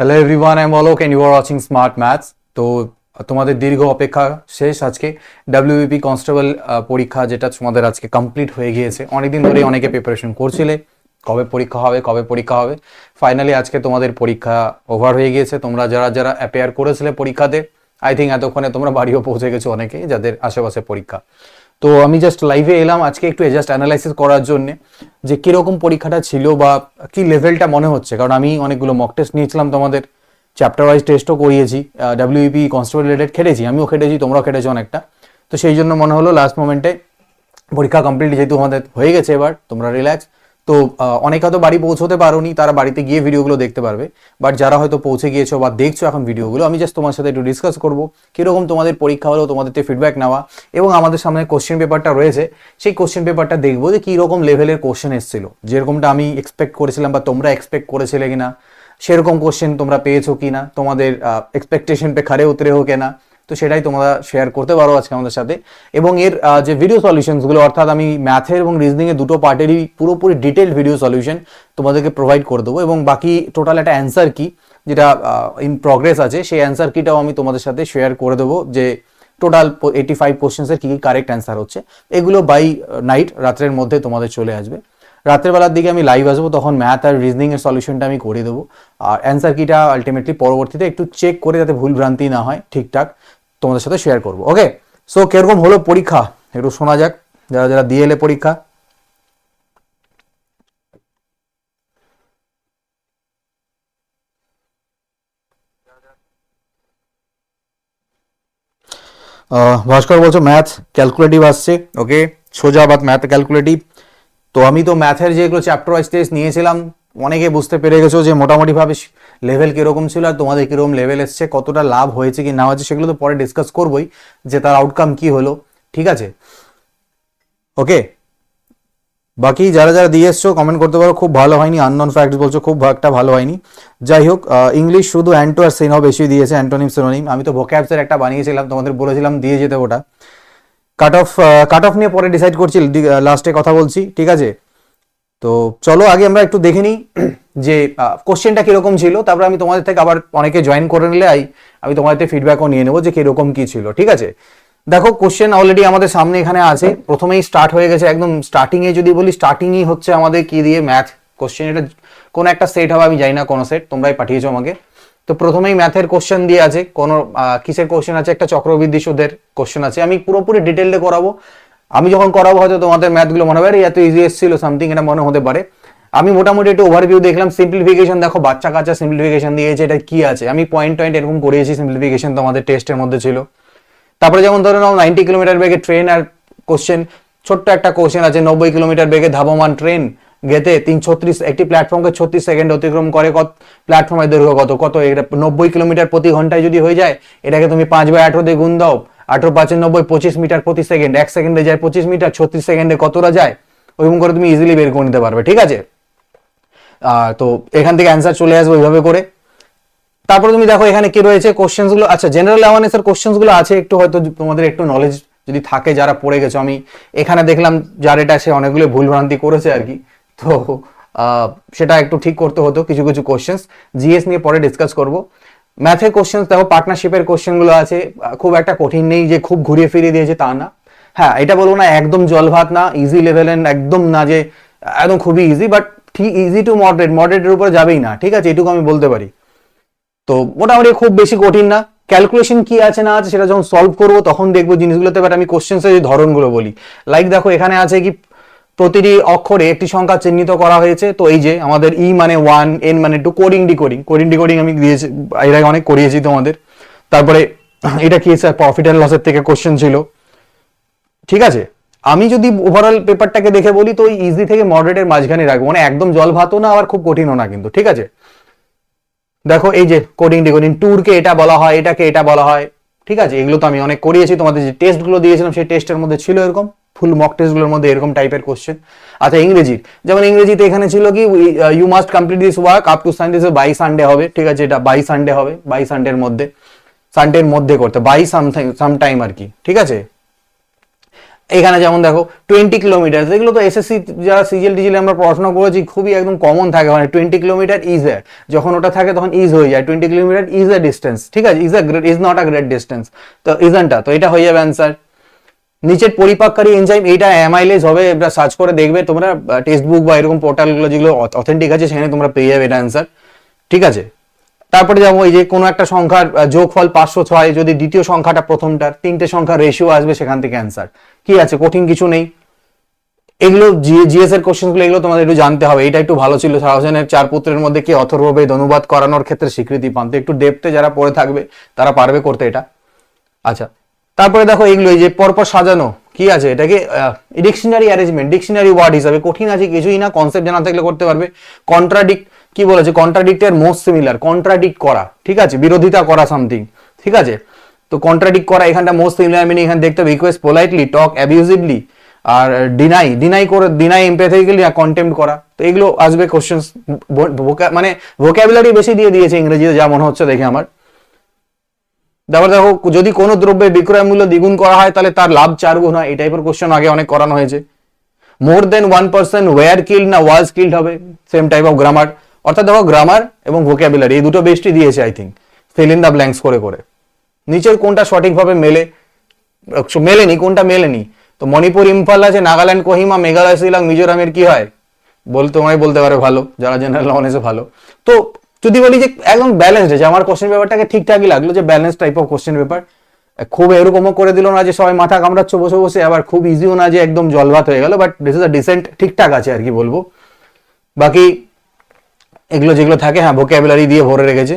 Hello everyone I am Alok and you are watching smart maths তো তোমাদের দীর্ঘ অপেক্ষা শেষ আজকে ডাব্লিউবিপি কনস্টেবল পরীক্ষা যেটা তোমাদের আজকে কমপ্লিট হয়ে গিয়েছে। অনেকদিন ধরেই অনেকে প্রিপারেশন করছিলে। কবে পরীক্ষা হবে, কবে পরীক্ষা হবে? ফাইনালি আজকে তোমাদের পরীক্ষা ওভার হয়ে গিয়েছে। তোমরা যারা যারা অ্যাপেয়ার করেছিলে পরীক্ষাতে আই থিঙ্ক এতক্ষণে তোমরা বাড়িও পৌঁছে গেছো অনেকে যাদের আশেপাশে পরীক্ষা। তো আমি জাস্ট লাইভে এলাম আজকে একটু জাস্ট অ্যানালাইসিস করার জন্য যে কীরকম পরীক্ষাটা ছিল বা কি লেভেলটা মনে হচ্ছে। কারণ আমি অনেকগুলো মক টেস্ট নিয়েছিলাম তোমাদের চ্যাপ্টার ওয়াইজ টেস্টও করিয়েছি ডাব্লিউপি কনস্টেবল রিলেটেড খেটেছি আমিও খেটেছি, তোমরাও খেটেছো অনেকটা। তো সেই জন্য মনে হলো লাস্ট মোমেন্টে পরীক্ষা কমপ্লিট যেহেতু আমাদের হয়ে গেছে এবার, তোমরা রিল্যাক্স তো অনেকে হয়তো বাড়ি পৌঁছতে পারোনি, তারা বাড়িতে গিয়ে ভিডিওগুলো দেখতে পারবে। বাট যারা হয়তো পৌঁছে গিয়েছো বা দেখছ এখন ভিডিওগুলো, আমি জাস্ট তোমার সাথে একটু ডিসকাস করব, কীরকম তোমাদের পরীক্ষা হলো তোমাদের ফিডব্যাক নেওয়া, এবং আমাদের সামনে কোশ্চেন পেপারটা রয়েছে, সেই কোশ্চেন পেপারটা দেখব যে কীরকম লেভেলের কোশ্চেন এসেছিল। যেরকমটা আমি এক্সপেক্ট করেছিলাম বা তোমরা এক্সপেক্ট করেছিলে কিনা, সেরকম কোশ্চেন তোমরা পেয়েছ কিনা, তোমাদের এক্সপেকটেশন পে খারে উতরে হোক না তো সেটাই তোমরা শেয়ার করতে পারো আজকে আমাদের সাথে। এবং এর যে ভিডিও সলিউশনসগুলো অর্থাৎ আমি ম্যাথের এবং রিজনিংয়ের দুটো পার্টেরই পুরোপুরি ডিটেল ভিডিও সলিউশন তোমাদেরকে প্রোভাইড করে দেবো। এবং বাকি টোটাল একটা অ্যান্সার কি যেটা ইন প্রগ্রেস আছে, সেই অ্যান্সার কিটাও আমি তোমাদের সাথে শেয়ার করে দেবো যে টোটাল এইটি ফাইভ কোশ্চেন্সের কী কী কারেক্ট অ্যান্সার হচ্ছে। এগুলো বাই নাইট রাত্রের মধ্যে তোমাদের চলে আসবে। রাতের বেলার দিকে আমি লাইভ আসব, তখন ম্যাথ আর রিজনিং এর সলিউশনটা আমি করে দেবো। আর অ্যান্সার কিটা আলটিমেটলি পরবর্তীতে একটু চেক করে যাতে ভুল ভ্রান্তি না হয় ঠিকঠাক। তোমাদের সাথে শেয়ার করব ওকে সো কীরকম হলো পরীক্ষা? একটু শোনা যাক, যারা যারা দিয়ে এলে পরীক্ষা। ভাস্কর বলছো ম্যাথ ক্যালকুলেটিভ আসছে ওকে সোজা বাদ ম্যাথ ক্যালকুলেটিভ তো আমি তো ম্যাথের যেগুলো চ্যাপ্টার ওয়াইজ টেস্ট নিয়েছিলাম, অনেকে বুঝতে পেরে গেছো যে মোটামুটিভাবে লেভেল কীরকম ছিল আর তোমাদের কীরকম লেভেল এসছে, কতটা লাভ হয়েছে কি না হয়েছে সেগুলো তো পরে ডিসকাস করবোই, যে তার আউটকাম কি হলো, ঠিক আছে? ওকে বাকি যারা যারা দিয়ে এসছো কমেন্ট করতে পারো, খুব ভালো হয়নি আননন ফ্যাক্টস বলছো, খুব একটা ভালো হয়নি। যাই হোক ইংলিশ শুধু অ্যান্টো আর সিনও বেশি দিয়েছে অ্যান্টোনিম সিনোনিম আমি তো ভোক্যাবসের একটা বানিয়েছিলাম, তোমাদের বলেছিলাম দিয়ে যেতে ওটা। কাট অফ কাট অফ নিয়ে পরে ডিসাইড করছি লাস্টে কথা বলছি, ঠিক আছে? তো চলো আগে আমরা একটু দেখে নিই যে কোশ্চেনটা কীরকম ছিল। তারপর আমি তোমাদের থেকে আবার অনেকে জয়েন করে নিলে আই, আমি তোমাদের ফিডব্যাকও নিয়ে নেব যে কীরকম কি ছিল, ঠিক আছে? দেখো কোশ্চেন অলরেডি আমাদের সামনে এখানে আছে। প্রথমেই স্টার্ট হয়ে গেছে একদম স্টার্টিং এ। যদি বলি স্টার্টিংই হচ্ছে আমাদের কি দিয়ে? ম্যাথ কোশ্চেন এটা কোন একটা সেট হবে, আমি জানি না কোনো সেট তোমরাই পাঠিয়েছো আমাকে। তো প্রথমেই ম্যাথের কোশ্চেন দিয়ে আছে। কোন কিসের কোশ্চেন আছে? একটা চক্রবৃদ্ধি সুদের কোশ্চেন আছে। আমি পুরোপুরি ডিটেলে করাবো। আমি যখন করাবো হয়তো তোমাদের ম্যাথগুলো মনে হবে "আরে, এত ইজি এসেছিল সামথিং এটা মনে হতে পারে। আমি মোটামুটি একটু ওভারভিউ দেখলাম সিম্পলিফিকেশন দেখো বাচ্চা কাচ্চা সিম্পলিফিকেশন দিয়েছে এটা কি আছে? আমি পয়েন্ট টয়েন্ট এরকম করিয়েছি সিম্পলিফিকেশন তোমাদের টেস্টের মধ্যে ছিল। তারপরে যেমন ধরে নাও নাইনটি কিলোমিটার বেগে ট্রেন আর কোশ্চেন ছোট্ট একটা কোশ্চেন আছে নব্বই কিলোমিটার বেগে ধাবমান ট্রেন গেতে তিন ছত্রিশ একটি প্ল্যাটফর্মকে ছত্রিশ সেকেন্ড অতিক্রম করে কত প্ল্যাটফর্মের দৈর্ঘ্য কত কত এটা নব্বই কিলোমিটার প্রতি ঘন্টায় যদি হয়ে যায় এটাকে তুমি পাঁচ বাই আঠারো দিয়ে গুণ দাও আঠারো পাঁচে নব্বই, পঁচিশ মিটার প্রতি সেকেন্ড, এক সেকেন্ডে যায় পঁচিশ মিটার, ছত্রিশ সেকেন্ডে কতটা যায়? ওইরকম করে তুমি ইজিলি বের করে নিতে পারবে, ঠিক আছে? তো এখান থেকে অ্যান্সার চলে আসবে ওইভাবে করে। তারপরে তুমি দেখো এখানে কি রয়েছে কোশ্চেন্সগুলো। আচ্ছা জেনারেল অ্যাওয়ারনেসের কোশ্চেন্সগুলো আছে, একটু হয়তো তোমাদের একটু নলেজ যদি থাকে যারা পড়ে গেছো, আমি এখানে দেখলাম যার এটা সে অনেকগুলো ভুল ভ্রান্তি করেছে আর কি। তো সেটা একটু ঠিক করতে হতো, কিছু কিছু কোশ্চেন্স জিএস নিয়ে পরে ডিসকাস করব। ম্যাথের কোশ্চেন্স দেখো পার্টনারশিপের কোশ্চেনগুলো আছে, খুব একটা কঠিন নেই যে খুব ঘুরিয়ে ফিরিয়ে দিয়েছে তা না। হ্যাঁ এটা বলব না একদম জল ভাত না ইজি লেভেল একদম না যে, একদম খুবই ইজি বাট ঠিক ইজি টু মডারেট মডারেটের উপরে যাবেই না, ঠিক আছে? এটুকু আমি বলতে পারি। তো মোটামুটি খুব বেশি কঠিন না। ক্যালকুলেশন কি আছে না আছে সেটা যখন সলভ করব, তখন দেখব জিনিসগুলোতে বাট আমি কোশ্চেন্সের যে ধরনগুলো বলি। লাইক দেখো, এখানে আছে কি প্রতিটি অক্ষরে একটি সংখ্যা চিহ্নিত করা হয়েছে। তো এই যে আমাদের ই মানে ওয়ান এন মানে two coding decoding coding decoding আমি দিয়েছি, এর আগে অনেক করিয়েছি তোমাদের। তারপরে এটা কি স্যার প্রফিট অ্যান্ড লসের থেকে কোশ্চেন ছিল। ঠিক আছে? আমি যদি ওভারঅল পেপারটাকে দেখে বলি, তো ইজি থেকে মডারেটের মাঝখানে রাখব। মানে একদম জল ভাতও না, আবার খুব কঠিনও না কিন্তু। ঠিক আছে? দেখো, এই যে কোডিং ডিকোডিং ট্যুরকে এটা বলা হয়, এটাকে এটা বলা হয়। ঠিক আছে? এগুলো তো আমি অনেক করিয়েছি, তোমাদের যে টেস্টগুলো দিয়েছিলাম সেই টেস্টের মধ্যে ছিল এরকম ফুল মক টেস্টগুলোর মধ্যে এরকম টাইপের কোশ্চেন আচ্ছা ইংরেজির। যেমন ইংরেজিতে এখানে ছিল কি you must complete this work up to Sunday by Sunday হবে, ঠিক আছে? এটা বাই সানডে হবে বাই সানডের মধ্যে। সানডের মধ্যে করতে বাই সামথিং সাম টাইম আর কি, ঠিক আছে? এখানে যেমন দেখো টোয়েন্টি কিলোমিটার এগুলো তো এসএসসি যারা সিজিএল টিজিএল আমরা পড়াশোনা করেছি, খুবই একদম কমন থাকে মানে টোয়েন্টি কিলোমিটার ইজ এ যখন ওটা থাকে তখন ইজ হয়ে যায় twenty kilometre is a distance ঠিক আছে? Is a great is not a great distance তো ইজনটা তো এটা হয়ে যাবে অ্যান্সার নিচের পরিপাককারী এনজাইম এইটা অ্যামাইলেজ হবে, এটা সার্চ করে দেখবে, তোমরা টেক্সট বুক বা এরকম পোর্টালগুলো যেগুলো অথেন্টিক আছে, সেখানে তোমরা পেয়ে যাবে এটা অ্যান্সার ঠিক আছে? তারপরে যাব, এই যে কোনো একটা সংখ্যার যোগফল পাঁচশো ছয়, যদি দ্বিতীয় সংখ্যাটা প্রথমটার, তিনটে সংখ্যা রেশিও আসবে সেখান থেকে অ্যান্সার কি আছে? কঠিন কিছু নেই। এগুলো জিএস এর কোশ্চেনগুলো, এগুলো তোমাদের একটু জানতে হবে। এটা একটু ভালো ছিল। শাহজাহানের চার পুত্রের মধ্যে কি অথর্ববেদ অনুবাদ করানোর ক্ষেত্রে স্বীকৃতি পান? তো একটু ডেপতে যারা পড়ে থাকবে, তারা পারবে করতে এটা। আচ্ছা তারপরে দেখো এগুলো, এই যে পরপর সাজানো, কি আছে? এটাকে ডিকশনারি অ্যারেঞ্জমেন্ট ডিকশনারি ওয়ার্ড হিসাবে কঠিন আছে, কিছুই না কনসেপ্ট জানা থাকলে করতে পারবে। কন্ট্রাডিক্ট কি বলেছে? কন্ট্রাডিক্টের মোস্ট সিমিলার কন্ট্রাডিক্ট করা, ঠিক আছে? বিরোধিতা করা সামথিং ঠিক আছে? তো কন্ট্রাডিক্ট করা এখানটা মোস্ট সিমিলার মিনিং এখানে দেখতে হবে রিকোয়েস্ট পোলাইটলি টক অ্যাবিউজিভলি আর ডিনাই ডিনাই করে ডিনাই এমপ্যাথিক্যালি আর কন্টেম্প করা। তো এগুলো আসবে কোশ্চেন মানে ভোকাবুলারি বেশি দিয়ে দিয়েছে ইংরেজিতে, যা মনে হচ্ছে দেখে আমার। তারপর দেখো, যদি কোনো দ্রব্যের বিক্রয় মূল্য দ্বিগুণ করা হয়, তাহলে তার লাভ চার গুণ হয়। এই টাইপের কোশ্চেন আগে অনেক করানো হয়েছে। More then one person were killed না ওয়াজ কিল্ড হবে সেম টাইপ অফ গ্রামার অর্থাৎ দেখো গ্রামার এবং ভোকাবুলারি এই দুটো বেস্টই দিয়েছে I think fill in the blanks করে করে। নিচের কোনটা সঠিকভাবে মেলে মেলেনি, কোনটা মেলেনি? তো মণিপুর ইম্ফল আছে, নাগাল্যান্ড, কোহিমা, মেঘালয় শিলং মিজোরামের কি হয়? বল, তোমায় বলতে পারে ভালো, যারা জেনারেল নলেজে ভালো। তো যদি বলি যে একদম ব্যালেন্সড আছে, আমার কোশ্চেন পেপারটাকে ঠিকঠাকই লাগল যে balance type of question paper খুব এরকমও করে দিল না যে সবাই মাথা কামড়াচ্ছ, বসে বসে, আবার খুব ইজিও না যে একদম জলভাত হয়ে গেল but this is a decent ঠিকঠাক আছে আর কি বলব। বাকি এগুলো যেগুলো থাকে হ্যাঁ ভোকাবুলারি দিয়ে ভরে রেখেছে।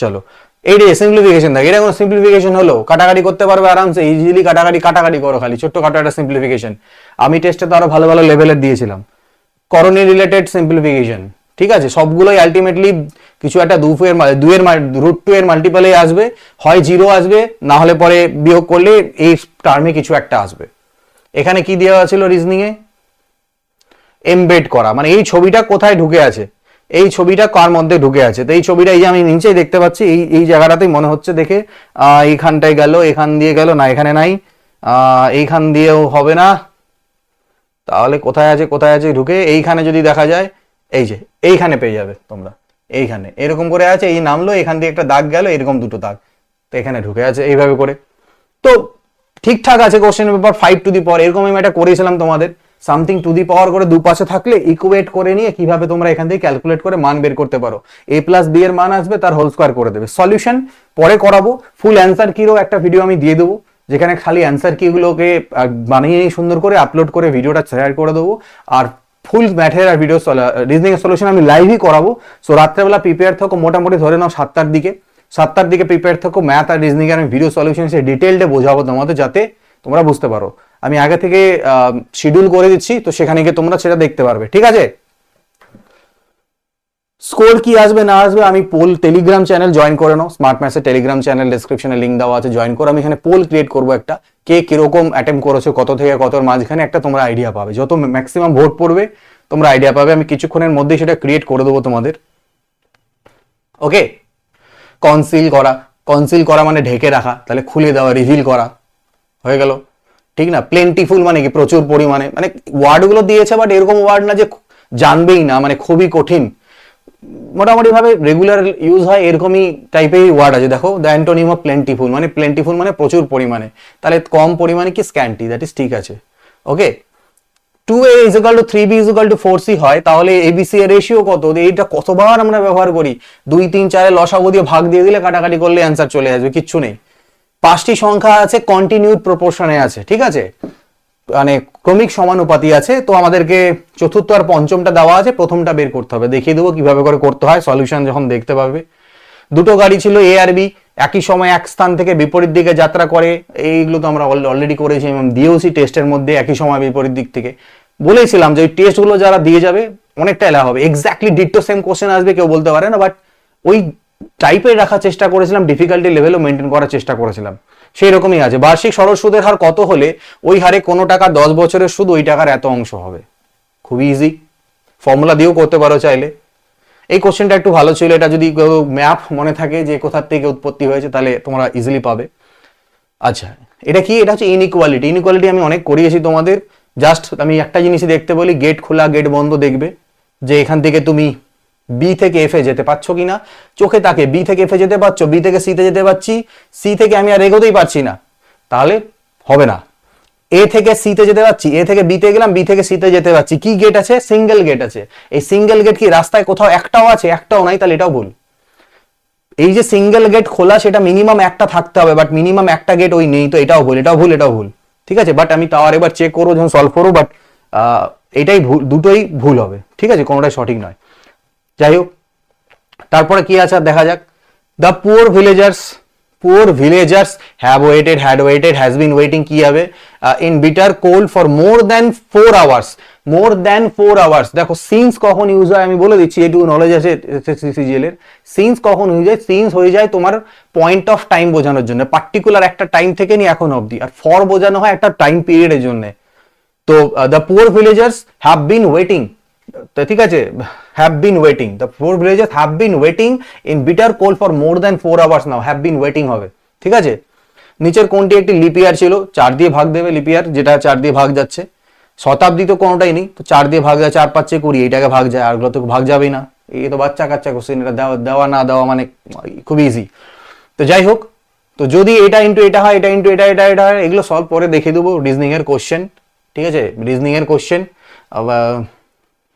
চলো। এইটা সিম্পলিফিকেশন থাকে এটা কোনো সিম্পলিফিকেশন হলো। কাটাকাটি করতে পারবে আরামসে ইজিলি কাটাকাটি কাটাকাটি করো খালি। ছোট্ট খাটো একটা সিম্পলিফিকেশন আমি টেস্টে তো আরও ভালো ভালো লেভেলের দিয়েছিলাম। করণী রিলেটেড সিম্পলিফিকেশন ঠিক আছে? সবগুলোই আলটিমেটলি কিছু একটা দু এর দুয়ের রুট টু এর মাল্টিপলে আসবে। হয় জিরো আসবে, না হলে পরে বিয়োগ করলে এই টার্মে কিছু একটা আসবে। এখানে কি দেওয়া ছিল রিজনিং এ? এমবেড করা। মানে এই ছবিটা কোথায় ঢুকে আছে? এই ছবিটা কার মধ্যে ঢুকে আছে? তো এই ছবিটা এই যে আমি নিচেই দেখতে পাচ্ছি, এই এই জায়গাটাতেই মনে হচ্ছে দেখে এইখানটায় গেল, এখান দিয়ে গেল, না, এখানে নাই এইখান দিয়েও হবে না। তাহলে কোথায় আছে কোথায় আছে, ঢুকে এইখানে যদি দেখা যায়, এই যে, এইখানে পেয়ে যাবে তোমরা, এইখানে। এরকম করে আছে, এই নামলো, এখান দিয়ে একটা দাগ গেল, এরকম দুটো দাগ। তো এখানে ঢুকে আছে, এইভাবে করে। তো ঠিকঠাক আছে question paper five to the power এরকম আমি একটা করেছিলাম তোমাদের। সামথিং টু দি পাওয়ার করে দুপাশে থাকলে ইকুয়েট করে নিয়ে কীভাবে তোমরা এখান থেকে ক্যালকুলেট করে মান বের করতে পারো। এ প্লাস বি এর মান আসবে, তার হোল স্কোয়ার করে দেবে। সলিউশন পরে করাবো। ফুল অ্যান্সার কিরও একটা ভিডিও আমি দিয়ে দেবো, যেখানে খালি অ্যান্সার কিগুলোকে বানিয়ে নিয়ে সুন্দর করে আপলোড করে ভিডিওটা শেয়ার করে দেবো। আর ফুল ম্যাথের আর ভিডিও রিজনিং সলিউশন আমি লাইভই করাবো। সো রাত্রেবেলা প্রিপেয়ার থাকো, মোটামুটি ধরে নাও সাতটার দিকে। সাতটার দিকে প্রিপেয়ার থাকো ম্যাথ আর রিজনিং আমি ভিডিও সলিউশন সে ডিটেলডে বোঝাবো তোমাদের, যাতে তোমরা বুঝতে পারো। আমি আগে থেকে শিডিউল করে দিচ্ছি, তো সেখানে গিয়ে তোমরা সেটা দেখতে পারবে, ঠিক আছে? স্কোর কি আসবে, না আসবে, আমি পোল টেলিগ্রাম চ্যানেল জয়েন করে নাও। স্মার্ট ম্যাথসের টেলিগ্রাম চ্যানেল ডিসক্রিপশনে লিঙ্ক দেওয়া আছে জয়েন করো। আমি এখানে পোল ক্রিয়েট করব একটা, কে কীরকম অ্যাটেম্প করেছ, কত থেকে কতর মাঝখানে একটা তোমরা আইডিয়া পাবে। যত ম্যাক্সিমাম ভোট পড়বে, তোমরা আইডিয়া পাবে। আমি কিছুক্ষণের মধ্যেই সেটা ক্রিয়েট করে দেবো তোমাদের। ওকে কনসিল করা। কনসিল করা মানে ঢেকে রাখা। তাহলে খুলে দেওয়া রিভিল করা। হয়ে গেল। ঠিক না? প্লেন্টিফুল মানে কি? প্রচুর পরিমাণে। মানে ওয়ার্ডগুলো দিয়েছে বাট এরকম ওয়ার্ড না যে জানবেই না মানে খুবই কঠিন। মোটামুটি ভাবে রেগুলার ইউজ হয় এরকমই টাইপের ওয়ার্ড আছে। দেখো দ্য অ্যান্টোনিম অফ প্লেন্টিফুল মানে প্লেন্টিফুল মানে প্রচুর পরিমাণে। তাহলে কম পরিমাণে কি? স্ক্যান্টি দ্যাট ইজ ঠিক আছে। Okay two a is equal to three b is equal to four c হয়, তাহলে এবিসি এর রেশিও কত? এইটা কতবার আমরা ব্যবহার করি? দুই, তিন, চারে লসাগু দিয়ে ভাগ দিয়ে দিলে কাটাকাটি করলে অ্যান্সার চলে আসবে, কিচ্ছু নেই। পাঁচটি সংখ্যা আছে কন্টিনিউড প্রপোর্শনে আছে, ঠিক আছে? মানে ক্রমিক সমানুপাতি আছে, তো আমাদেরকে চতুর্থ আর পঞ্চমটা দেওয়া আছে, প্রথমটা বের করতে হবে। দেখিয়ে দেবো কীভাবে করে করতে হয় সলিউশন যখন দেখতে পাবে। দুটো গাড়ি ছিল এ আর বি একই সময় এক স্থান থেকে বিপরীত দিকে যাত্রা করে। এইগুলো তো আমরা অলরেডি করেছি এবং দিয়েওছি টেস্টের মধ্যে একই সময় বিপরীত দিক থেকে। বলেছিলাম যে ওই টেস্টগুলো যারা দিয়ে যাবে, অনেকটা এলা হবে। এক্স্যাক্টলি ডিট্টো সেম কোশ্চেন আসবে, কেউ বলতে পারে না বাট ওই টাইপের রাখার চেষ্টা করেছিলাম ডিফিকাল্টি লেভেলও মেনটেন করার চেষ্টা করেছিলাম। সেই রকমই আছে। বার্ষিক সরল সুদের হার কত হলে ওই হারে কোনো টাকা দশ বছরের সুদ ওই টাকার এত অংশ হবে? খুবই ইজি ফর্মুলা দিয়েও করতে পারো চাইলে। এই কোশ্চেনটা একটু ভালো ছিল। এটা যদি ম্যাপ মনে থাকে যে কোথার থেকে উৎপত্তি হয়েছে, তাহলে তোমরা ইজিলি পাবে। আচ্ছা এটা কি? এটা হচ্ছে ইনইকুয়ালিটি ইনইকুয়ালিটি আমি অনেক করিয়েছি তোমাদের। জাস্ট আমি একটা জিনিসই দেখতে বলি গেট খোলা গেট বন্ধ দেখবে। যে এখান থেকে তুমি বি থেকে এফ এ যেতে পারছ কিনা? চোখে তাকে বি থেকে এফ এ যেতে পারছ বি থেকে সিতে যেতে পারছি সি থেকে আমি আর এগোতেই পারছি না। তাহলে হবে না। এ থেকে সিতে যেতে পারছি এ থেকে বিতে গেলাম বি থেকে সিতে যেতে পারছি। কি গেট আছে? সিঙ্গেল গেট আছে। এই সিঙ্গেল গেট কি রাস্তায় কোথাও একটাও আছে, একটাও নাই? তাহলে এটাও ভুল এই যে সিঙ্গেল গেট খোলা, সেটা মিনিমাম একটা থাকতে হবে বাট মিনিমাম একটা গেট ওই নেই, তো এটাও ভুল এটাও ভুল এটাও ভুল। ঠিক আছে? বাট আমি তাও আরেকবার চেক করব, যখন সলভ করব বাট এটাই ভুল, দুটোই ভুল হবে। ঠিক আছে? কোনোটাই সঠিক নয়। যাই হোক তারপরে কি আছে দেখা যাক। The poor villagers poor villagers have waited had waited has been waiting কি হবে? In bitter cold for more than four hours more than four hours দেখো সিন্স কখন ইউজ হয় আমি বলে দিচ্ছি এটুকু নলেজ আছে সিজিএল এর। সিন্স কখন হয়ে যায় সিন্স হয়ে যায় তোমার পয়েন্ট অফ টাইম বোঝানোর জন্য পার্টিকুলার একটা টাইম থেকে নিয়ে এখন অবধি। আর ফর বোঝানো হয় একটা টাইম পিরিয়ডের জন্য। তো the poor villagers have been waiting ঠিক আছে? Have been waiting the poor villagers have been waiting in bitter cold for more than four hours now have been waiting হবে। ঠিক আছে? নিচের কোনটি একটি লিপিয়ার ছিল? চার দিয়ে ভাগ দেবে লিপিয়ার যেটা চার দিয়ে ভাগ যাচ্ছে। শতাব্দী তো কোনোটাই নেই। তো চার দিয়ে ভাগ যায়, চার পাঁচে কুড়ি, এইটাকে ভাগ যায়। আরগুলো তো ভাগ যাবেই না। এই তো বাচ্চা কাচ্চা কোশ্চেন এটা দেওয়া দেওয়া না দেওয়া মানে খুব ইজি তো যাই হোক, তো যদি এটা ইন্টু এটা হয়, এটা ইন্টু এটা এটা এটা হয়, এগুলো সলভ পরে দেখে দেবো রিজনিং এর কোশ্চেন ঠিক আছে? রিজনিং এর কোশ্চেন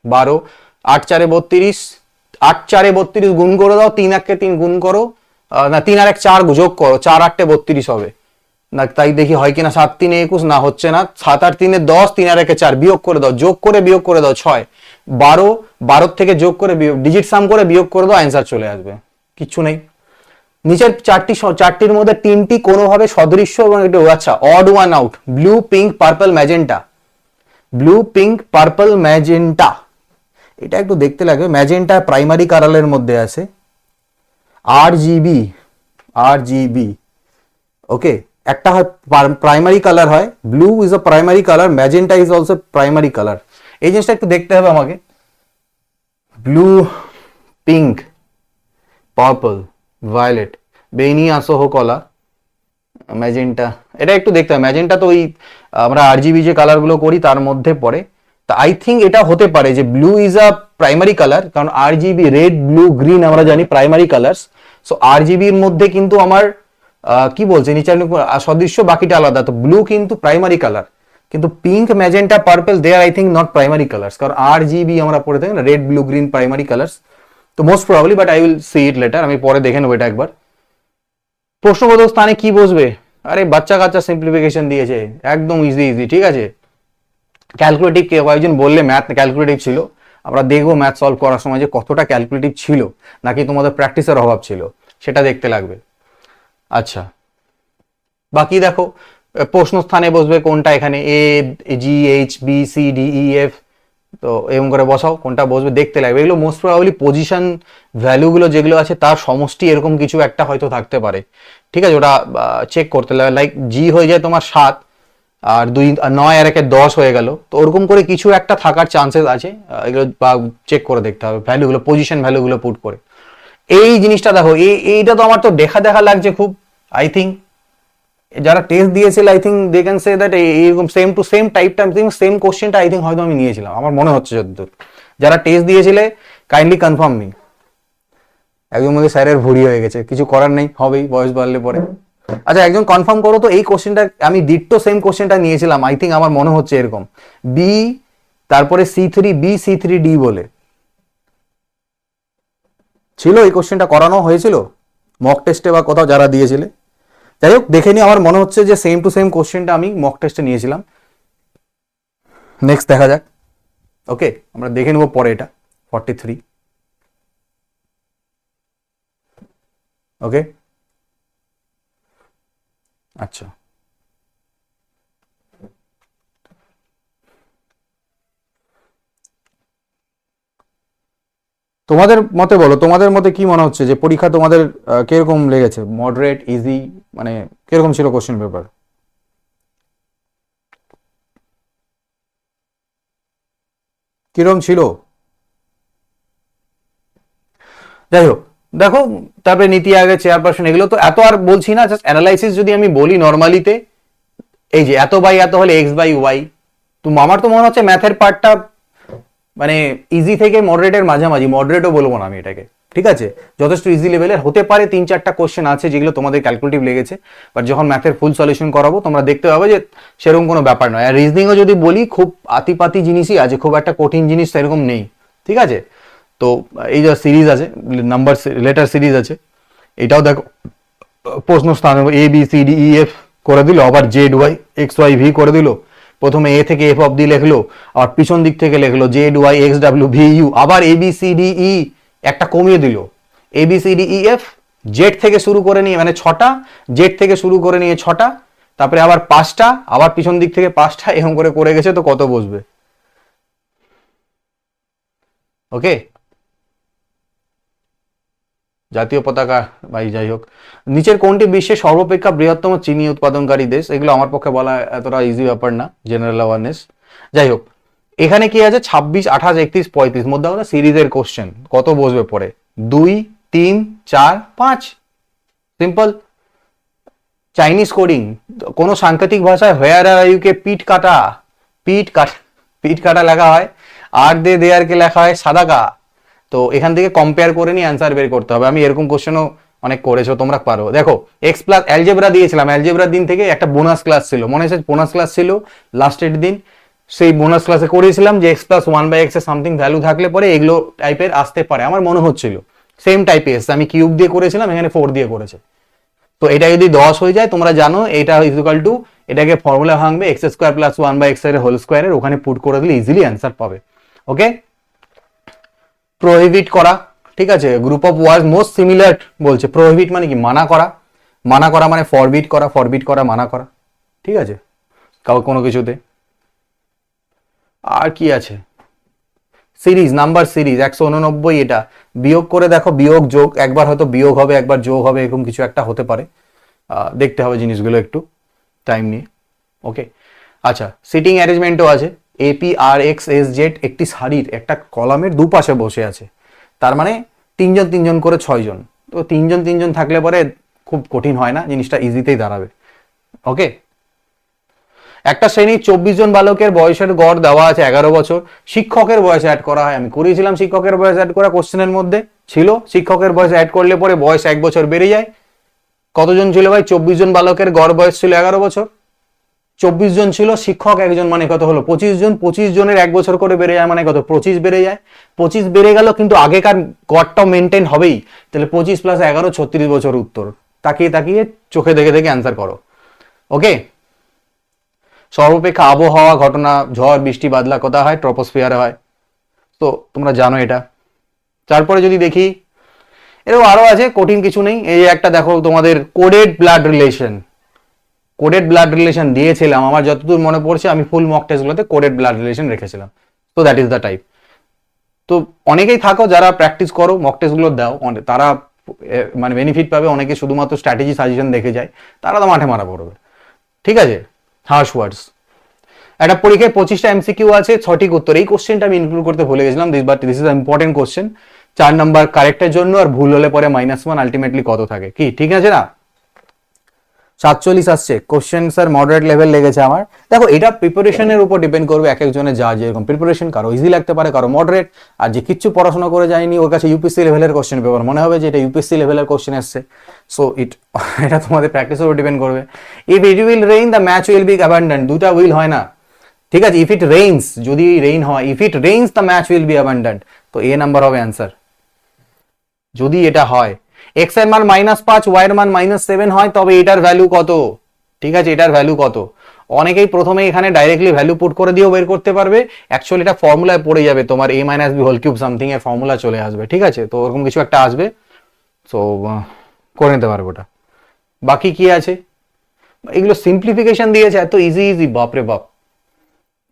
বারো। আট চারে বত্রিশ, আট চারে বত্রিশ গুণ করে দাও, তিন এককে তিন গুণ করো না, তিন আর এক চার যোগ করো, চার আটটে বত্রিশ হবে। না, তাই দেখি হয় কিনা সাত তিনে একুশ, না, হচ্ছে না। সাত আট তিনে দশ, তিন আর একে চার বিয়োগ করে দাও, যোগ করে বিয়োগ করে দাও, ছয়। বারো, বারোর থেকে যোগ করে ডিজিট সাম করে বিয়োগ করে দাও অ্যান্সার চলে আসবে। কিচ্ছু নেই। নিচের চারটি চারটির মধ্যে তিনটি কোনোভাবে সদৃশ্য এবং একটু আচ্ছা odd one out blue pink purple magenta blue pink purple magenta এটা একটু দেখতে লাগবে। ম্যাজেন্টা প্রাইমারি কালারের মধ্যে আছে। আর জিবি আর জিবি ওকে একটা হয় প্রাইমারি কালার হয় blue is a primary colour magenta is also primary colour এই জিনিসটা একটু দেখতে হবে আমাকে। ব্লু পিঙ্ক পার্পল ভায়োলেট বেনি আসহ কলা ম্যাজেন্টা, এটা একটু দেখতে হবে। ম্যাজেন্টা তো ওই আমরা আর জিবি যে কালারগুলো করি, তার মধ্যে পড়ে। তা আই থিঙ্ক এটা হতে পারে যে blue is a primary colour কারণ আর জিবি রেড ব্লু গ্রিন আমরা জানি প্রাইমারি কালার্স সো আরজিবির মধ্যে কিন্তু আমার কি বলছে নিচে আমি আহ, সদৃশ্য বাকিটা আলাদা। তো ব্লু কিন্তু প্রাইমারি কালার কিন্তু pink magenta purple they are I think not primary colours কারণ আর জিবি আমরা পড়ে থাকি না red blue green primary colours তো most probably but I will see it later আমি পরে দেখে নেব এটা একবার। প্রশ্নবোধক স্থানে কি বসবে? আরে বাচ্চা কাচ্চা সিম্পলিফিকেশন দিয়েছে। একদম ইজি ইজি ঠিক আছে? ক্যালকুলেটিভ কে কয়েকজন বললে ম্যাথ ক্যালকুলেটিভ ছিল। আমরা দেখব ম্যাথ সলভ করার সময় যে কতটা ক্যালকুলেটিভ ছিল, নাকি তোমাদের প্র্যাকটিসের অভাব ছিল। সেটা দেখতে লাগবে। আচ্ছা। বাকি দেখো প্রশ্নস্থানে বসবে কোনটা এখানে? A G H B C D E F তো এরকম করে বসাও, কোনটা বসবে দেখতে লাগবে। এগুলো মোস্ট প্রবাবলি পজিশন ভ্যালুগুলো যেগুলো আছে, তার সমষ্টি এরকম কিছু একটা হয়তো থাকতে পারে। ঠিক আছে, ওটা চেক করতে লাগবে। লাইক জি হয়ে যায় তোমার সাত আর দুই নয় আর একে দশ হয়ে গেল। তো ওরকম করে কিছু একটা থাকার চান্সেস আছে। এগুলো বা চেক করে দেখতে হবে ভ্যালুগুলো পজিশন ভ্যালুগুলো পুট করে। এই জিনিসটা দেখো এই এইটা তো আমার তো দেখা দেখা লাগছে খুব আই থিঙ্ক যারা টেস্ট দিয়েছিল I think they can say that এইরকম সেম টু সেম টাইপটা থিঙ্ক সেম কোশ্চেনটা আই থিঙ্ক হয়তো আমি নিয়েছিলাম। আমার মনে হচ্ছে যতদূর। যারা টেস্ট দিয়েছিলে কাইন্ডলি কনফার্ম মি একদম মধ্যে স্যারের ভুড়ি হয়ে গেছে। কিছু করার নেই, হবেই, বয়স বাড়লে পরে। আচ্ছা একজন কনফার্ম করো তো, এই কোশ্চেনটা আমি ডিট্টো সেম কোশ্চেনটা নিয়েছিলাম আই থিঙ্ক আমার মনে হচ্ছে এরকম। বি তারপরে C three B C three D বলে। ছিল, এই কোশ্চেনটা করানো হয়েছিল? মক টেস্টে বা কোথাও যারা দিয়েছিলে? যাই হোক, দেখে নিয়ে আমার মনে হচ্ছে যে সেম টু সেম কোশ্চেনটা আমি মক টেস্টে নিয়েছিলাম। নেক্সট দেখা যাক। ওকে আমরা দেখে নেব পরে এটা ফর্টি থ্রি ওকে আচ্ছা। তোমাদের মতে বলো, তোমাদের মতে কি মনে হচ্ছে যে পরীক্ষা তোমাদের কীরকম লেগেছে? মডারেট ইজি মানে কীরকম ছিল কোশ্চেন পেপার কীরকম ছিল? যাই হোক দেখো, তারপরে নীতি আগে চেয়ারপারসন এগুলো তো এত আর বলছি না জাস্ট অ্যানালাইসিস যদি আমি বলি নর্মালিতে এই যে এত বাই এত হলে এক্স বাই ওয়াই তো আমার তো মনে হচ্ছে ম্যাথের পার্টটা মানে ইজি থেকে মডারেটের মাঝামাঝি মডারেটও বলব না আমি এটাকে, ঠিক আছে? যথেষ্ট ইজি লেভেলের হতে পারে তিন চারটা কোশ্চেন আছে যেগুলো তোমাদের ক্যালকুলেটিভ লেগেছে বাট যখন ম্যাথের ফুল সলিউশন করাবো, তোমরা দেখতে পাবে যে সেরকম কোনো ব্যাপার নয়। আর রিজনিংও যদি বলি, খুব আতিপাতি জিনিসই আছে, খুব একটা কঠিন জিনিস সেরকম নেই, ঠিক আছে? তো এই যে সিরিজ আছে নাম্বার লেটার সিরিজ আছে, এটাও দেখো, প্রশ্ন স্থান A B C D E F করে দিল, আবার Z Y X Y V করে দিল। প্রথমে এ থেকে এফ অব্দি লিখলো আর পিছন দিক থেকে লিখলো Z Y X W V U আবার A B C D E একটা কমিয়ে দিল। A B C D E F Z থেকে শুরু করে নিয়ে মানে ছটা জেড থেকে শুরু করে নিয়ে ছটা, তারপরে আবার পাঁচটা, আবার পিছন দিক থেকে পাঁচটা, এরকম করে করে গেছে, তো কত বসবে? ওকে জাতীয় পতাকা, ভাই, যাই হোক। নিচের কোনটি বিশ্বের সর্বাপেক্ষা বৃহত্তম চিনি উৎপাদনকারী দেশ? এগুলো আমার পক্ষে বলা এতটা ইজি ব্যাপার না জেনারেল অ্যাওয়ারনেস যাই হোক, এখানে কি আছে? ছাব্বিশ, আঠাশ, একত্রিশ, পঁয়ত্রিশ, মধ্যে কথা সিরিজের কোশ্চেন কত বসবে পরে? দুই, তিন, চার, পাঁচ। সিম্পল চাইনিজ কোডিং কোনো সাংকেতিক ভাষায় হোয়ার আর ইউকে পিট কাটা। পিট কাটা পিট কাটা লেখা হয়। আর দে দেয়ারকে লেখা হয়। সাদা কা তো এখান থেকে কম্পেয়ার করে নিয়ে অ্যান্সার বের করতে হবে। আমি এরকম কোশ্চেনও অনেক করেছ, তোমরা পারো। দেখো এক্স প্লাস অ্যালজেব্রা দিয়েছিলাম। অ্যালজেব্রার দিন থেকে একটা বোনাস ক্লাস ছিল। মনে আছে বোনাস ক্লাস ছিল? লাস্টের দিন। সেই বোনাস ক্লাসে করেছিলাম যে এক্স প্লাস ওয়ান বাই এক্সের সামথিং ভ্যালু থাকলে পরে এগুলো টাইপের আসতে পারে। আমার মনে হচ্ছিল। সেম টাইপে এসছে। আমি কিউব দিয়ে করেছিলাম, এখানে ফোর দিয়ে করেছে। তো এটা যদি দশ হয়ে যায়, তোমরা জানো, এটা ইকুয়াল টু এটাকে ফর্মুলা ভাঙবে X square plus one by এক্সের হোল স্কোয়ারের ওখানে পুট করে দিলে ইজিলি অ্যান্সার পাবে। ওকে প্রোহিবিট করা, ঠিক আছে? Group of word most similar বলছে। প্রোহিবিট মানে কি? মানা করা। মানা করা মানে ফরবিট করা ফরবিট করা, মানা করা। ঠিক আছে? কাউ, কোনো কিছুতে। আর কি আছে? সিরিজ নাম্বার সিরিজ একশো উননব্বই এটা। বিয়োগ করে দেখো, বিয়োগ, যোগ। একবার হয়তো বিয়োগ হবে, একবার যোগ হবে, এরকম কিছু একটা হতে পারে। দেখতে হবে জিনিসগুলো একটু। টাইম নিয়ে। ওকে আচ্ছা সিটিং অ্যারেঞ্জমেন্টও আছে। এপি আর এক্স এস জেড একটি সারির একটা কলামের দুপাশে বসে আছে। তার মানে তিনজন তিনজন করে ছয়জন। তো তিনজন তিনজন থাকলে পরে খুব কঠিন হয় না, জিনিসটা ইজিতেই দাঁড়াবে। ওকে একটা শ্রেণির চব্বিশ জন বালকের বয়সের গড় দেওয়া আছে এগারো বছর। শিক্ষকের বয়স অ্যাড করা হয়। আমি করিয়েছিলাম শিক্ষকের বয়স অ্যাড করা কোশ্চেনের মধ্যে। ছিল। শিক্ষকের বয়স অ্যাড করলে পরে বয়স এক বছর বেড়ে যায়। কতজন ছিল ভাই? চব্বিশ জন বালকের গড় বয়স ছিল এগারো বছর। চব্বিশ জন ছিল, শিক্ষক একজন মানে কত হলো? পঁচিশ জন, পঁচিশ জনের এক বছর করে বেড়ে যায় মানে কত? পঁচিশ বেড়ে যায়। পঁচিশ বেড়ে গেল কিন্তু আগেকার গড়টাও মেনটেন হবেই। তাহলে পঁচিশ প্লাস এগারো, ছত্রিশ বছর উত্তর। তাকিয়ে তাকিয়ে চোখে দেখে দেখে অ্যান্সার করো। ওকে সর্বাপেক্ষা আবহাওয়া ঘটনা, ঝড়, বৃষ্টি, বাদলা কোথা হয়? ট্রপোস্ফিয়ারে হয়। তো তোমরা জানো এটা। তারপরে যদি দেখি এরকম আরও আছে, কঠিন কিছু নেই। এই একটা দেখো তোমাদের coded blood relation coded blood relation দিয়েছিলাম, আমার যতদূর মনে পড়ছে আমি ফুল মক টেস্টগুলোতে কোডেড ব্লাড রিলেশন রেখেছিলাম। তো দ্যাট ইজ দ্য টাইপ তো অনেকেই থাকো যারা প্র্যাকটিস করো মক টেস্টগুলো দাও তারা মানে বেনিফিট পাবে, অনেকে শুধুমাত্র স্ট্র্যাটেজি সাজেশন দেখে যায়, তারা তো মাঠে মারা পড়বে। ঠিক আছে? হার্শ ওয়ার্ডস একটা পরীক্ষায় পঁচিশটা এমসিকিউ আছে সঠিক উত্তর এই কোশ্চেনটা আমি ইনক্লুড করতে ভুলে গেছিলাম this but this is important question চার নাম্বার কারেক্টের জন্য আর ভুল হলে পরে মাইনাস ওয়ান আলটিমেটলি কত থাকে? কি, ঠিক আছে না? সাতচল্লিশ আসছে। কোশ্চেন স্যার মডারেট লেভেল লেগেছে আমার। দেখো, এটা প্রিপারেশনের উপর ডিপেন্ড করবে এক একজনের যা যেরকম প্রিপারেশন কারও ইজি লাগতে পারে, কারও মডারেট আর যে কিচ্ছু পড়াশোনা করে যায়নি, ওর কাছে ইউপিএসসি লেভেলের কোশ্চেন পেপার মনে হবে যে এটা ইউপিএসসি লেভেলের কোশ্চেন আসছে সো ইট এটা তোমাদের প্র্যাকটিসের উপর ডিপেন্ড করবে। If it will rain the match will be abandoned দুটা উইল হয় না। ঠিক আছে? ইফ ইট রেইনস যদি রেইন হয় if it rains the match will be abandoned তো এ নাম্বার হবে অ্যান্সার যদি এটা হয় এক্সের মান মাইনাস পাঁচ ওয়াই এর মান মাইনাস সেভেন হয়, তবে এটার ভ্যালু কত? ঠিক আছে, এটার ভ্যালু কত? অনেকেই প্রথমে এখানে ডাইরেক্টলি ভ্যালু পুট করে দিয়েও বের করতে পারবে। অ্যাকচুয়ালি এটা ফর্মুলায় পড়ে যাবে, তোমার A minus B whole cube something এর ফর্মুলা চলে আসবে, ঠিক আছে? তো ওরকম কিছু একটা আসবে। সো করে নিতে পারব ওটা। বাকি কি আছে? এগুলো সিম্পলিফিকেশন দিয়েছে, এত ইজি ইজি বাপরে বাপ।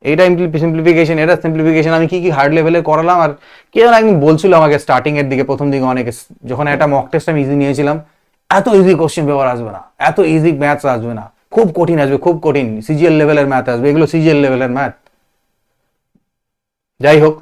এটা সিম্পলিফিকেশন এটা সিম্পলিফিকেশন আমি কি কি হার্ড লেভেলে করালাম আর কে যেন একদিন বলছিল আমাকে স্টার্টিং এর দিকে, প্রথম দিকে অনেকে, যখন একটা মক টেস্ট আমি ইজি নিয়েছিলাম, এত ইজি কোশ্চেন পেপার আসবে না, এত ইজি ম্যাথস আসবে না, খুব কঠিন আসবে, খুব কঠিন সিজিএল লেভেলের ম্যাথ আসবে, এগুলো সিজিএল লেভেলের ম্যাথ যাই হোক,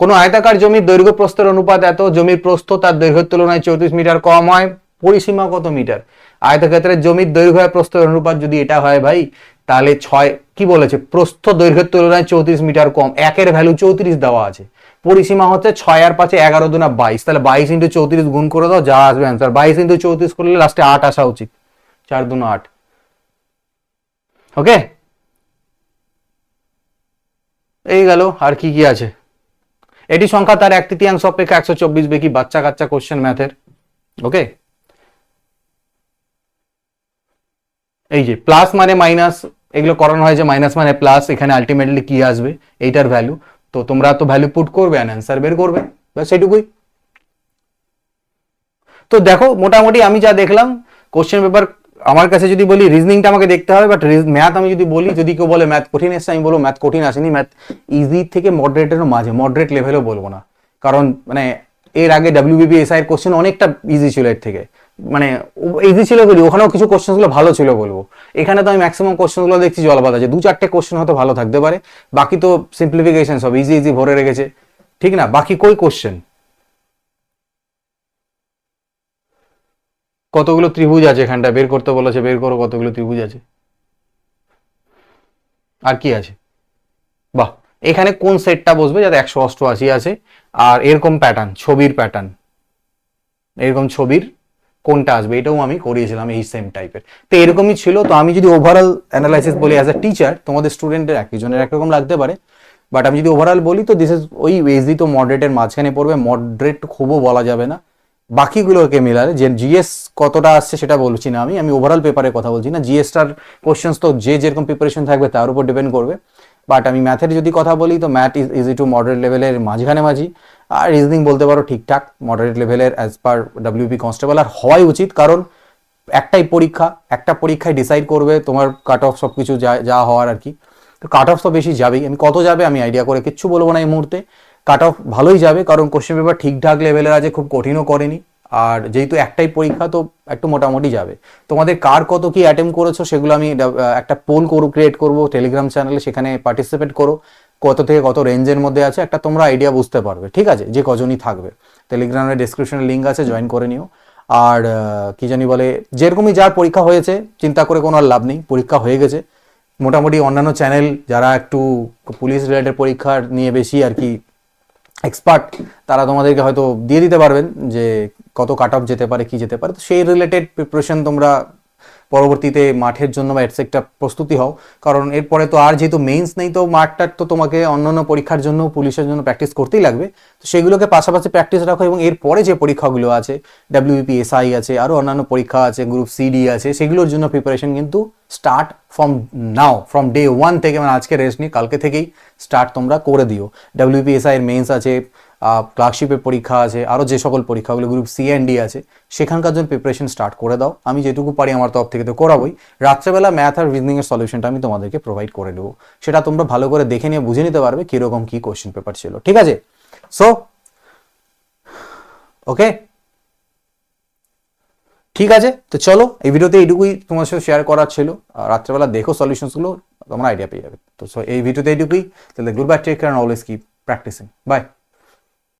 কোনো আয়তাকার জমির দৈর্ঘ্য প্রস্থের অনুপাত এত, জমির প্রস্থ তার দৈর্ঘ্যের তুলনায় চৌত্রিশ মিটার কম হয়, পরিসীমা কত মিটার? আয়তক্ষেত্রের জমির দৈর্ঘ্য প্রস্থ অনুপাত যদি এটা হয় ভাই তাহলে ছয়, কি বলেছে? প্রস্থ দৈর্ঘ্যের তুলনায় চৌত্রিশ মিটার কম। একের ভ্যালু চৌত্রিশ দেওয়া আছে। পরিসীমা হচ্ছে ছয় আর পাঁচে এগারো দুনা বাইশ। তাহলে বাইশ ইন্টু চৌত্রিশ গুণ করে দাও, যা আসবে অ্যান্সার বাইশ ইন্টু চৌত্রিশ করলে লাস্টে আট আসা উচিত। চার দুনো আট। ওকে এই গেল, আর কি কি আছে? এটি সংখ্যা তার এক তৃতীয়াংশ অপেক্ষা একশো চব্বিশ বেকি বাচ্চা কাচ্চা কোশ্চেন ম্যাথের ওকে এই যে প্লাস মানে মাইনাস এগুলো করানো হয় যে মাইনাস মানে প্লাস এখানে আলটিমেটলি কি আসবে? এইটার ভ্যালু তো তোমরা তো ভ্যালু পুট করবে অ্যান্ড অ্যান্সার বের করবে। ব্যাস সেটুকুই তো দেখো, মোটামুটি আমি যা দেখলাম কোশ্চেন পেপার আমার কাছে যদি বলি রিজনিংটা আমাকে দেখতে হবে বাট ম্যাথ আমি যদি বলি, যদি কেউ বলে ম্যাথ কঠিন এসছে, আমি বলব ম্যাথ কঠিন আসেনি। ম্যাথ ইজি থেকে মডারেটেরও মাঝে মডারেট লেভেলও বলব না। কারণ মানে এর আগে ডাব্লিউবিপি এসআই এর কোশ্চেন অনেকটা ইজি ছিল এর থেকে। মানে ইজি ছিল বলি, ওখানেও কিছু কোশ্চেনগুলো ভালো ছিল বলব। এখানে তো আমি ম্যাক্সিমাম কোশ্চেনগুলো দেখছি জলবাদ আছে দু চারটে কোশ্চেন হয়তো ভালো থাকতে পারে। বাকি তো সিম্পলিফিকেশন সব ইজি ইজি ভরে রেখেছে। ঠিক না? বাকি কই কোশ্চেন কতগুলো ত্রিভুজ আছে এখানটা বের করতে বলেছে, বের করো, কতগুলো ত্রিভুজ আছে? আর কি আছে? বাহ! এখানে কোন সেটটা বসবে? যাতে একশো অষ্টআশি আছে। আর এরকম প্যাটার্ন ছবির প্যাটার্ন এরকম ছবির কোনটা আসবে এটাও আমি করিয়েছিলাম এই সেম টাইপের তো এরকমই ছিল। তো আমি যদি ওভারঅল অ্যানালাইসিস বলি অ্যাজ এ টিচার তোমাদের স্টুডেন্টের একজনের একরকম লাগতে পারে। বাট আমি যদি ওভারঅল বলি, তো দিস ইজ ওই এসডি তো মডারেটের মাঝখানে পড়বে। মডারেট খুবও বলা যাবে না। বাকিগুলোকে মিলালে যে জিএস কতটা আসছে সেটা বলছি না আমি। আমি ওভারঅল পেপারের কথা বলছি না। জিএসটার কোশ্চেন্স তো যে যেরকম প্রিপারেশন থাকবে তার উপর ডিপেন্ড করবে। বাট আমি ম্যাথের যদি কথা বলি, তো math is easy to moderate লেভেলের মাঝখানে মাঝি। আর রিজনিং বলতে পারো ঠিকঠাক মডারেট লেভেলের অ্যাজ পার ডাব্লিউপি কনস্টেবল আর হওয়াই উচিত, কারণ একটাই পরীক্ষা, একটা পরীক্ষায় ডিসাইড করবে, তোমার কাট অফ সব কিছু যা যা হওয়ার আর কি। তো কাট অফ তো বেশি যাবেই। আমি কত যাবে, আমি আইডিয়া করে কিচ্ছু বলব না এই মুহূর্তে। কাট অফ ভালোই যাবে, কারণ কোশ্চেন পেপার ঠিকঠাক লেভেলের আছে, খুব কঠিনও করেনি। আর যেহেতু একটাই পরীক্ষা, তো একটু মোটামুটি যাবে। তোমাদের কার কত কি অ্যাটেম্প করেছ সেগুলো আমি একটা পোল করব ক্রিয়েট করব টেলিগ্রাম চ্যানেলে সেখানে পার্টিসিপেট করো, কত থেকে কত রেঞ্জের মধ্যে আছে, একটা তোমরা আইডিয়া বুঝতে পারবে, ঠিক আছে? যে কজনই থাকবে। টেলিগ্রামের ডিসক্রিপশনে লিঙ্ক আছে জয়েন করে নিও। আর কি জানি বলে, যেরকমই যার পরীক্ষা হয়েছে, চিন্তা করে কোনো আর লাভ নেই, পরীক্ষা হয়ে গেছে। মোটামুটি অন্যান্য চ্যানেল যারা একটু পুলিশ রিলেটেড পরীক্ষা নিয়ে বেশি আর কি এক্সপার্ট তারা তোমাদেরকে হয়তো দিয়ে দিতে পারবেন যে কত কাট অফ যেতে পারে, কি যেতে পারে, তো সেই রিলেটেড প্রিপারেশন তোমরা পরবর্তীতে মাঠের জন্য বা এটসেকটা প্রস্তুতি হও। কারণ এরপরে তো আর যেহেতু মেইনস নেই, তো মাঠটার তো তোমাকে অন্যান্য পরীক্ষার জন্য, পুলিশের জন্য প্র্যাকটিস করতেই লাগবে। তো সেগুলোকে পাশাপাশি প্র্যাকটিস রাখো এবং এরপরে যে পরীক্ষাগুলো আছে ডাব্লিউপি এসআই আছে আরও অন্যান্য পরীক্ষা আছে গ্রুপ সিডি আছে, সেগুলোর জন্য প্রিপারেশন কিন্তু start from now from day one থেকে মানে আজকে রেস্ট নিয়ে কালকে থেকেই স্টার্ট তোমরা করে দিও। ডাব্লিউপিএসআই এর মেন্স আছে ক্লার্কশিপের পরীক্ষা আছে আরও যে সকল পরীক্ষাগুলো গ্রুপ সি অ্যান্ড ডি আছে, সেখানকার জন্য প্রিপারেশন স্টার্ট করে দাও। আমি যেটুকু পারি আমার তরফ থেকে তো করাবোই। রাত্রেবেলা ম্যাথ আর রিজনিংয়ের সলিউশনটা আমি তোমাদেরকে প্রোভাইড করে দেবো সেটা তোমরা ভালো করে দেখে নিয়ে বুঝে নিতে পারবে কীরকম কী কোশ্চেন পেপার ছিল। ঠিক আছে? সো ওকে ঠিক আছে? তো চলো, এই ভিডিওতে এইটুকুই তোমার সাথে শেয়ার করার ছিল। রাত্রেবেলা দেখো সলিউশনসগুলো তোমরা আইডিয়া পেয়ে যাবে। তো সো এই ভিডিওতে এইটুকুই। তাহলে good bye take care always keep practising bye